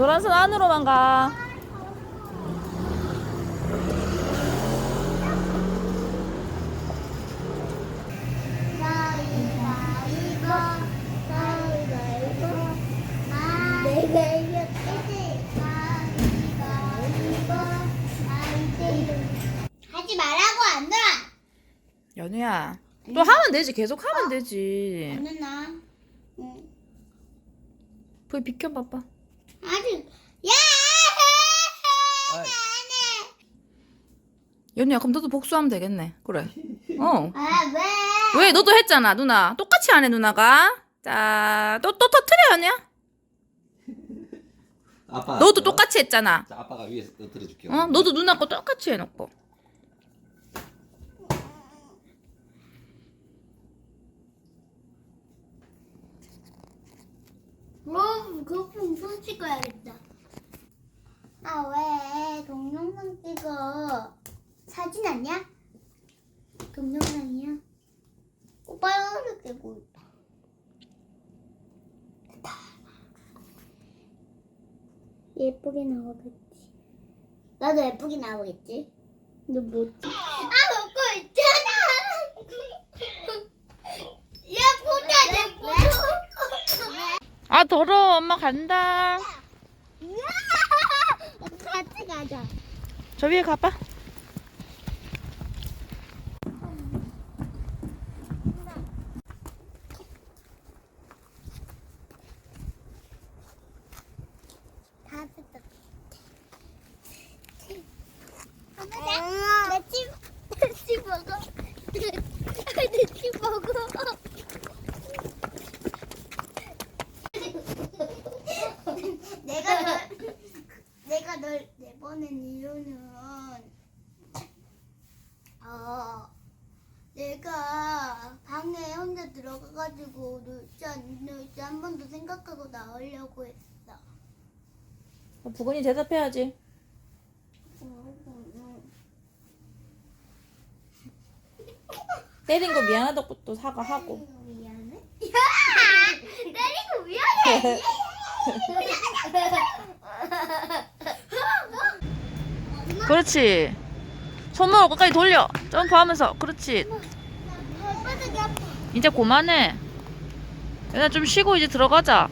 노란선 안으로만 가. 하지 말라고 안 들어 연우야. 또 하면 되지. 계속 하면 되지. 안 듣나 응. 불 비켜봐봐. 아직 야 아이. 안해 연우야, 그럼 너도 복수하면 되겠네. 그래. 어. 아 왜 왜? 너도 했잖아, 누나. 똑같이 안 해, 누나가. 자, 또, 또 터트려, 연우야. 아빠. 너도 똑같이 했잖아. 자, 아빠가 위에서 떨어뜨려 줄게요. 어? 너도 누나 거 똑같이 해놓고. 손 찍어야겠다. 아 왜 동영상 찍어? 사진 아니야? 동영상이야? 오빠를 들고 있다. 됐다. 예쁘게 나오겠지. 나도 예쁘게 나오겠지. 너 뭐? 아 먹고 있잖아. 예쁘다 예쁘다. 아, 더러워. 엄마 간다. 같이 가자. 저 위에 가봐. 다. 엄마, 내집 내집 먹어. 내집 먹어. 내가 널 내가 널 내보낸 이유는 어 내가 방에 혼자 들어가가지고 놀지 않을지 한번더 생각하고 나오려고 했어. 부근이 대답해야지. 때린 거 미안하다고 또 사과하고. 미안해. 야! 때리고 미안해. 그렇지. 손목을 끝까지 돌려. 점프하면서. 그렇지. 이제 그만해. 얘나 좀 쉬고 이제 들어가자.